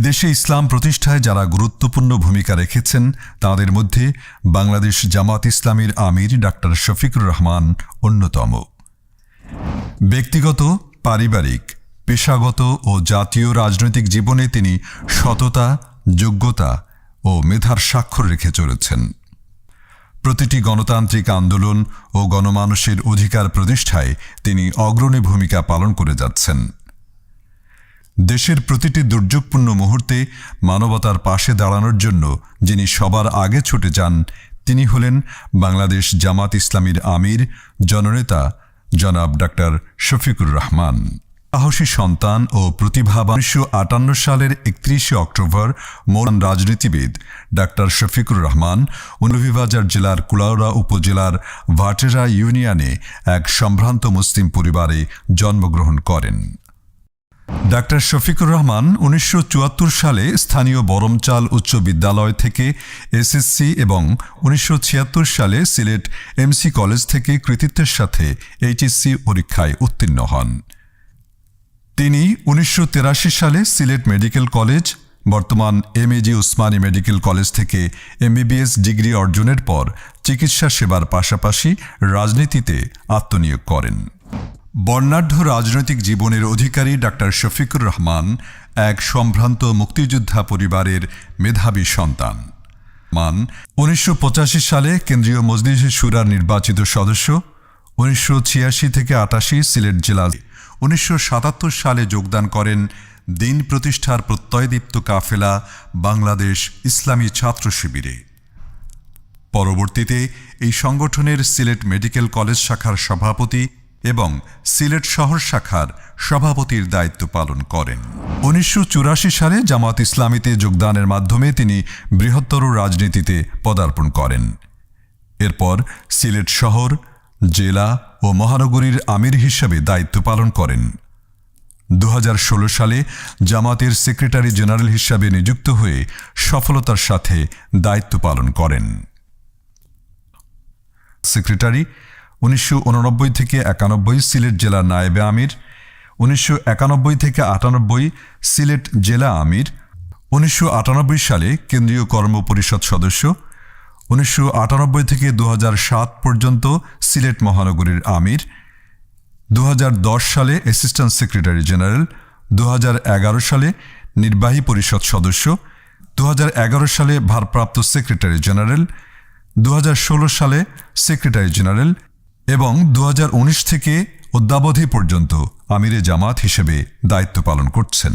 এদেশে ইসলাম প্রতিষ্ঠায় যারা গুরুত্বপূর্ণ ভূমিকা রেখেছেন, তাদের মধ্যে বাংলাদেশ জামাত ইসলামীর আমির ডাক্তার শফিকুর রহমান অন্যতম। ব্যক্তিগত, পারিবারিক, পেশাগত ও জাতীয় রাজনৈতিক জীবনে তিনি সততা, যোগ্যতা ও মেধার স্বাক্ষর রেখে চলেছেন। প্রতিটি গণতান্ত্রিক আন্দোলন ও গণমানুষের অধিকার প্রতিষ্ঠায় তিনি অগ্রণী ভূমিকা পালন করে যাচ্ছেন। দেশের প্রতিটি দুর্যোগপূর্ণ মুহূর্তে মানবতার পাশে দাঁড়ানোর জন্য যিনি সবার আগে ছুটে যান, তিনি হলেন বাংলাদেশ জামাত ইসলামীর আমির, জননেতা জনাব ডাক্তার শফিকুর রহমান। সাহসী সন্তান ও প্রতিভাবান উনিশশো আটান্ন সালের একত্রিশে অক্টোবর মৌলান রাজনীতিবিদ ডাক্তার শফিকুর রহমান উনবিবাজার জেলার কুলাউড়া উপজেলার ভাটেরা ইউনিয়নে এক সম্ভ্রান্ত মুসলিম পরিবারে জন্মগ্রহণ করেন। ডাক্তার শফিকুর রহমান উনিশশো চুয়াত্তর সালে স্থানীয় বরমচাল উচ্চ বিদ্যালয় থেকে এসএসসি এবং উনিশশো ছিয়াত্তর সালে সিলেট এমসি কলেজ থেকে কৃতিত্বের সাথে এইচএসসি পরীক্ষায় উত্তীর্ণ হন। তিনি উনিশশো সালে সিলেট মেডিকেল কলেজ, বর্তমান M MAG Osmani medical college থেকে এমবিবিএস ডিগ্রি অর্জনের পর চিকিৎসা সেবার পাশাপাশি রাজনীতিতে আত্মনিয়োগ করেন। বর্ণাঢ্য রাজনৈতিক জীবনের অধিকারী ডাক্তার শফিকুর রহমান এক সম্ভ্রান্ত মুক্তিযোদ্ধা পরিবারের মেধাবী সন্তান। মান, উনিশশো পঁচাশি সালে কেন্দ্রীয় মজলিস সুরার নির্বাচিত সদস্য, উনিশশো ছিয়াশি থেকে আটাশি সিলেট জেলা উনিশশো সালে যোগদান করেন দিন প্রতিষ্ঠার প্রত্যয়দীপ্ত কাফেলা বাংলাদেশ ইসলামী ছাত্র শিবিরে। পরবর্তীতে এই সংগঠনের সিলেট মেডিকেল কলেজ শাখার সভাপতি এবং সিলেট শহর শাখার সভাপতির দায়িত্ব পালন করেন। উনিশশো চুরাশি সালে জামাত ইসলামীতে যোগদানের মাধ্যমে তিনি বৃহত্তর রাজনীতিতে পদার্পণ করেন। এরপর সিলেট শহর, জেলা ও মহানগরীর আমির হিসেবে দায়িত্ব পালন করেন। দু হাজার ষোলো সালে জামাতের সেক্রেটারি জেনারেল হিসাবে নিযুক্ত হয়ে সফলতার সাথে দায়িত্ব পালন করেন। সেক্রেটারি উনিশশো উননব্বই থেকে একানব্বই সিলেট জেলা নায়েবে আমির, উনিশশো একানব্বই থেকে আটানব্বই সিলেট জেলা আমির, উনিশশো আটানব্বই সালে কেন্দ্রীয় কর্ম পরিষদ সদস্য, উনিশশো আটানব্বই থেকে দু হাজার সাত পর্যন্ত সিলেট মহানগরীর আমির দু হাজার দশ সালে অ্যাসিস্ট্যান্ট সেক্রেটারি জেনারেল দু হাজার এগারো সালে নির্বাহী পরিষদ সদস্য দু হাজার এগারো সালে ভারপ্রাপ্ত সেক্রেটারি জেনারেল দু হাজার ষোলো সালে সেক্রেটারি জেনারেল এবং দু হাজার উনিশ থেকে অদ্যাবধি পর্যন্ত আমিরে জামাত হিসেবে দায়িত্ব পালন করছেন।